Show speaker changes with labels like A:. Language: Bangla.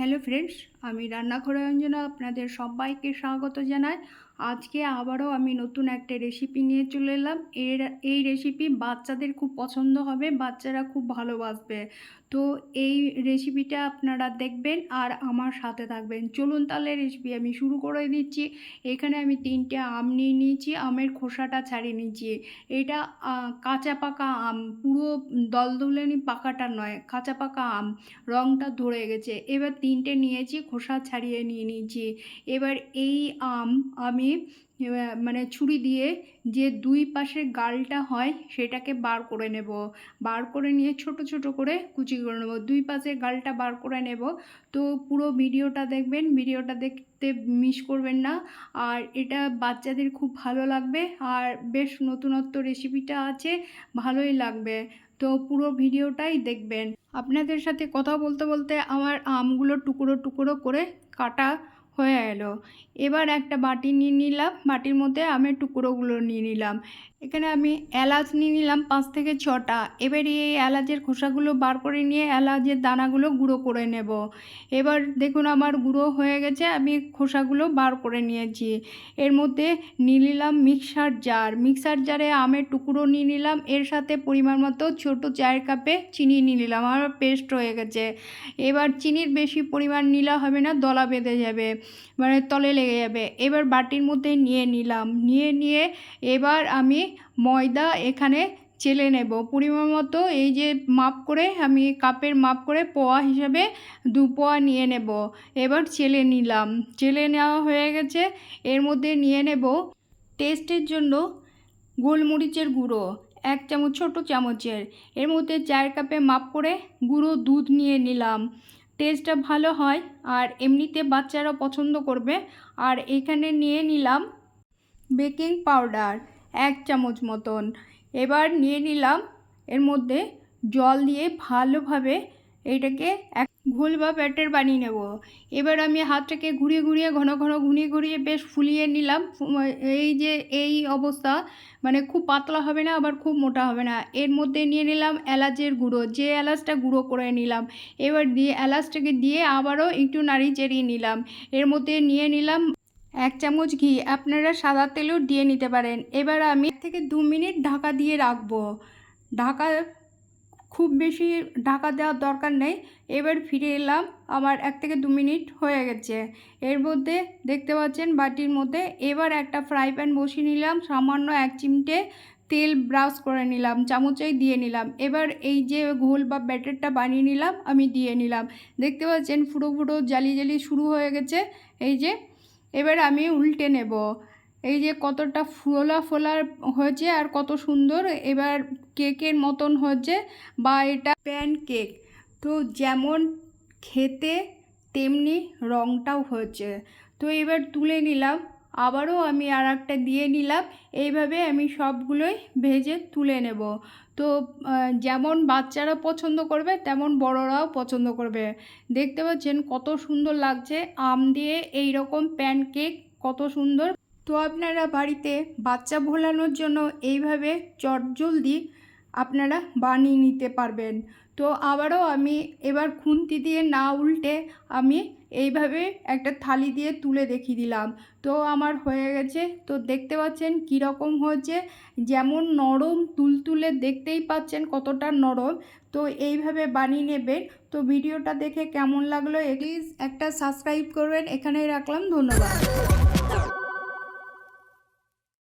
A: হ্যালো ফ্রেন্ডস আমি রান্নাঘরে অঞ্জনা আপনাদের সবাইকে স্বাগত জানাই। আজকে আবারও আমি নতুন একটা রেসিপি নিয়ে চলে এলাম। এর, এই রেসিপি বাচ্চাদের খুব পছন্দ হবে, বাচ্চারা খুব ভালোবাসবে। তো এই রেসিপিটা আপনারা দেখবেন আর আমার সাথে থাকবেন। চলুন তাহলে রেসিপি আমি শুরু করে দিচ্ছি। এখানে আমি তিনটে আম নিয়ে নিয়েছি, আমের খোসাটা ছাড়িয়ে নিয়েছি। এটা কাঁচা পাকা আম, পুরো দলদলেনি পাকাটা নয়, কাঁচা পাকা আম রঙটা ধরে গেছে। এবার তিনটে নিয়েছি, খোসা ছাড়িয়ে নিয়ে নিয়েছি। এবার এই আম আমি মানে ছুরি দিয়ে যে দুই পাশের গালটা হয় সেটাকে বার করে নেব। বার করে নিয়ে ছোট ছোট করে কুচি করে নেব। দুই পাশের গালটা বার করে নেব। তো পুরো ভিডিওটা দেখবেন। ভিডিওটা দেখতে মিস করবেন না। আর এটা বাচ্চাদের খুব ভালো লাগবে। আর বেশ নতুনত্ব রেসিপিটা আছে, ভালোই লাগবে। তো পুরো ভিডিওটাই দেখবেন। আপনাদের সাথে কথা বলতে বলতে আমার আমগুলো টুকরো টুকরো করে কাটা হয়ে এলো। এবার একটা বাটি নিয়ে নিলাম। বাটির মধ্যে আমের টুকরোগুলো নিয়ে নিলাম। এখানে আমি এলাচ নিয়ে নিলাম পাঁচ থেকে ছটা। এবার এই এলাচের খোসাগুলো বার করে নিয়ে এলাচের দানাগুলো গুঁড়ো করে নেব। এবার দেখুন আমার গুঁড়ো হয়ে গেছে, আমি খোসাগুলো বার করে নিয়েছি। এর মধ্যে নিয়ে নিলাম মিক্সার জার। মিক্সার জারে আমের টুকরো নিয়ে নিলাম, এর সাথে পরিমাণ মতো ছোটো চায়ের কাপে চিনি নিয়ে নিলাম, আমার পেস্ট হয়ে গেছে। এবার চিনির বেশি পরিমাণ নিলে হবে না, দলা বেঁধে যাবে মানে তলে লেগে যাবে। এবার বাটির মধ্যে নিয়ে নিলাম। নিয়ে নিয়ে এবার আমি ময়দা এখানে চেলে নেব। পরিমাণ মতো এই যে মাপ করে, আমি কাপের মাপ করে পোয়া হিসেবে দু পোয়া নিয়ে নেব। এবার চেলে নিলাম। চেলে নেওয়া হয়ে গেছে। এর মধ্যে নিয়ে নেব টেস্টের জন্য গোলমরিচের গুঁড়ো, এক চামচ, ছোট চামচের। এর মধ্যে চায়ের কাপে মাপ করে গুঁড়ো দুধ নিয়ে নিলাম। টেস্টটা ভালো হয় আর এমনিতে বাচ্চারা পছন্দ করবে। আর এখানে নিয়ে নিলাম বেকিং পাউডার। এক চামচ মতন। এবার নিয়ে নিলাম, এর মধ্যে জল দিয়ে ভালোভাবে এটাকে এক ঘোল বা ব্যাটার বানিয়ে নেব। এবার আমি হাতটাকে ঘুরিয়ে ঘুরিয়ে, ঘন ঘন ঘুরিয়ে ঘুরিয়ে বেশ ফুলিয়ে নিলাম। এই যে এই অবস্থা মানে খুব পাতলা হবে না, আবার খুব মোটা হবে না। এর মধ্যে নিয়ে নিলাম এলাচের গুঁড়ো। যে এলাচটা গুঁড়ো করে নিলাম, এবার দিয়ে এলাচটাকে দিয়ে আবারও একটু নাড়ি চেড়িয়ে নিলাম। এর মধ্যে নিয়ে নিলাম এক চামচ ঘি আপনারা সাদা তেলও দিয়ে নিতে পারেন। এবার আমি থেকে দু মিনিট ঢাকা দিয়ে রাখব। ঢাকা খুব বেশি ঢাকা দেওয়ার দরকার নেই। এবার ফিরে এলাম, আমার এক থেকে দু মিনিট হয়ে গেছে। এর মধ্যে দেখতে পাচ্ছেন বাটির মধ্যে এবার একটা ফ্রাই প্যান বসিয়ে নিলাম, সামান্য এক চিমটে তেল ব্রাশ করে নিলাম, চামচেই দিয়ে নিলাম। এবার এই যে ঘোল বা ব্যাটারটা বানিয়ে নিলাম, আমি দিয়ে নিলাম। দেখতে পাচ্ছেন ফুটো ফুটো জালি জালি শুরু হয়ে গেছে। এই যে এবার আমি উল্টে নেব। এই যে কতটা ফোলা ফোলা হয়েছে আর কত সুন্দর, এবার কেকের মতন হচ্ছে বা এটা প্যান কেক তো যেমন খেতে তেমনি রঙটাও হয়েছে। তো এবার তুলে নিলাম। আবারও আমি আর একটা দিয়ে নিলাম। এইভাবে আমি সবগুলোই ভেজে তুলে নেব। তো যেমন বাচ্চারা পছন্দ করবে, তেমন বড়রাও পছন্দ করবে। দেখতে পাচ্ছেন কত সুন্দর লাগছে। আম দিয়ে এই রকম প্যানকেক কত সুন্দর। তো আপনারা বাড়িতে বাচ্চা ভোলানোর জন্য এইভাবে চটজলদি আপনারা বানিয়ে নিতে পারবেন। তো আবারও আমি এবার খুন্তি দিয়ে না উল্টে আমি এইভাবে একটা থালি দিয়ে তুলে দেখিয়ে দিলাম। তো আমার হয়ে গেছে। তো দেখতে পাচ্ছেন কীরকম হয়েছে। যেমন নরম তুলতুলে দেখতেই পাচ্ছেন কতটা নরম। তো এইভাবে বানিয়ে নেবেন। তো ভিডিওটা দেখে কেমন লাগল প্লিজ একটা সাবস্ক্রাইব করবেন। এখানেই রাখলাম। ধন্যবাদ।